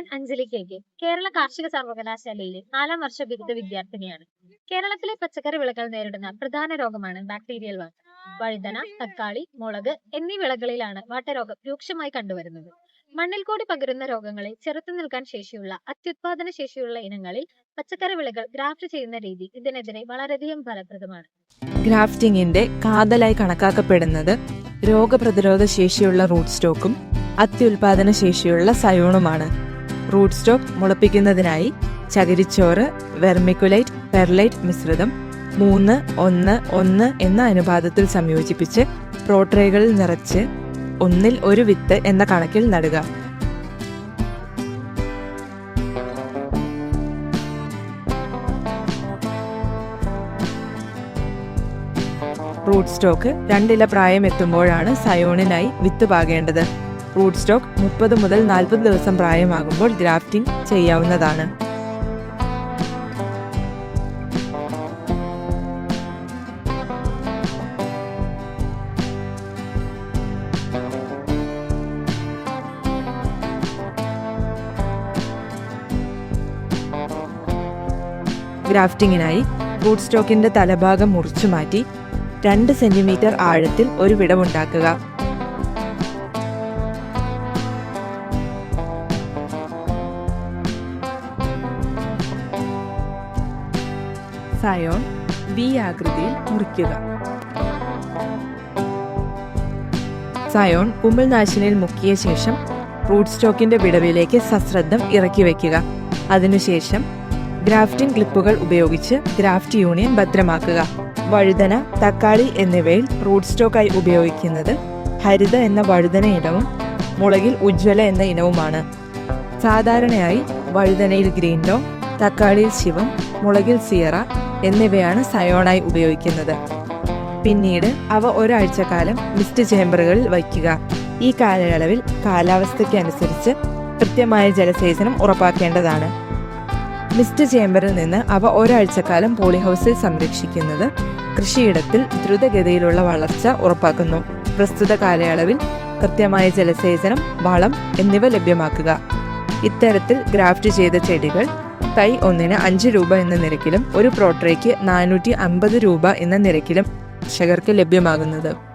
ഞാൻ Anjali K K Kerala കാർഷിക സർവകലാശാലയിലെ നാലാം വർഷ ബിരുദ വിദ്യാർത്ഥിനിയാണ്. കേരളത്തിലെ പച്ചക്കറി വിളകൾ നേരിടുന്ന പ്രധാന രോഗമാണ് ബാക്ടീരിയൽ വാട്ട വഴുതന തക്കാളി മുളക് എന്നീ വിളകളിലാണ് വാട്ടരോഗം രൂക്ഷമായി കണ്ടുവരുന്നത്. മണ്ണിൽ കൂടി പകരുന്ന രോഗങ്ങളെ ചെറുത്തു നിൽക്കാൻ ശേഷിയുള്ള അത്യുത്പാദന ശേഷിയുള്ള ഇനങ്ങളിൽ പച്ചക്കറി വിളകൾ ഗ്രാഫ്റ്റ് ചെയ്യുന്ന രീതി ഇതിനെതിരെ വളരെയധികം ഫലപ്രദമാണ്. ഗ്രാഫ്റ്റിംഗിന്റെ കാതലായി കണക്കാക്കപ്പെടുന്നത് രോഗപ്രതിരോധ ശേഷിയുള്ള റൂട്ട് സ്റ്റോക്കും അത്യുൽപാദന ശേഷിയുള്ള സയോണുമാണ്. റൂട്ട് സ്റ്റോക്ക് മുളപ്പിക്കുന്നതിനായി ചകിരിച്ചോറ് വെർമിക്കുലൈറ്റ് പെർലൈറ്റ് മിശ്രിതം മൂന്ന് ഒന്ന് ഒന്ന് എന്ന അനുപാതത്തിൽ സംയോജിപ്പിച്ച് പ്രോട്രേകളിൽ നിറച്ച് ഒന്നിൽ ഒരു വിത്ത് എന്ന കണക്കിൽ നടുക. റൂട്ട് സ്റ്റോക്ക് രണ്ടില പ്രായം എത്തുമ്പോഴാണ് സയോണിനായി വിത്ത് പാകേണ്ടത്. റൂട്ട് സ്റ്റോക്ക് മുപ്പത് മുതൽ നാൽപ്പത് ദിവസം പ്രായമാകുമ്പോൾ ഗ്രാഫ്റ്റിംഗ് ചെയ്യാവുന്നതാണ്. ഗ്രാഫ്റ്റിംഗിനായി റൂട്ട് സ്റ്റോക്കിന്റെ തലഭാഗം മുറിച്ചു മാറ്റി രണ്ട് സെന്റിമീറ്റർ ആഴത്തിൽ ഒരു വിടവുണ്ടാക്കുക. സയോൺ വി ആകൃതിയിൽ മുറിക്കുക. സയോൺ കുമിൾനാശിനിയിൽ മുക്കിയ ശേഷം റൂട്ട് സ്റ്റോക്കിന്റെ വിടവിലേക്ക് സശ്രദ്ധം ഇറക്കി വയ്ക്കുക അതിനുശേഷം ഗ്രാഫ്റ്റിംഗ് ക്ലിപ്പുകൾ ഉപയോഗിച്ച് ഗ്രാഫ്റ്റ് യൂണിയൻ ഭദ്രമാക്കുക. വഴുതന തക്കാളി എന്നിവയിൽ റൂട്ട് സ്റ്റോക്കായി ഉപയോഗിക്കുന്നത് ഹരിത എന്ന വഴുതന ഇനവും മുളകിൽ ഉജ്ജ്വല എന്ന ഇനവുമാണ്. സാധാരണയായി വഴുതനയിൽ ഗ്രീൻഡോ തക്കാളിയിൽ ശിവം മുളകിൽ സിയറ എന്നിവയാണ് സയോണായി ഉപയോഗിക്കുന്നത്. പിന്നീട് അവ ഒരാഴ്ചക്കാലം മിസ്റ്റ് ചേമ്പറുകളിൽ വയ്ക്കുക. ഈ കാലയളവിൽ കാലാവസ്ഥയ്ക്കനുസരിച്ച് കൃത്യമായ ജലസേചനം ഉറപ്പാക്കേണ്ടതാണ്. മിസ്റ്റ് ചേമ്പറിൽ നിന്ന് അവ ഒരാഴ്ചക്കാലം പോളിഹൗസിൽ സംരക്ഷിക്കുന്നത് കൃഷിയിടത്തിൽ ദ്രുതഗതിയിലുള്ള വളർച്ച ഉറപ്പാക്കുന്നു. പ്രസ്തുത കാലയളവിൽ കൃത്യമായ ജലസേചനം വളം എന്നിവ ലഭ്യമാക്കുക. ഇത്തരത്തിൽ ഗ്രാഫ്റ്റ് ചെയ്ത ചെടികൾ തൈ ഒന്നിന് അഞ്ച് രൂപ എന്ന നിരക്കിലും ഒരു പ്രോട്രേക്ക് നാനൂറ്റി രൂപ എന്ന നിരക്കിലും കർഷകർക്ക് ലഭ്യമാകുന്നത്.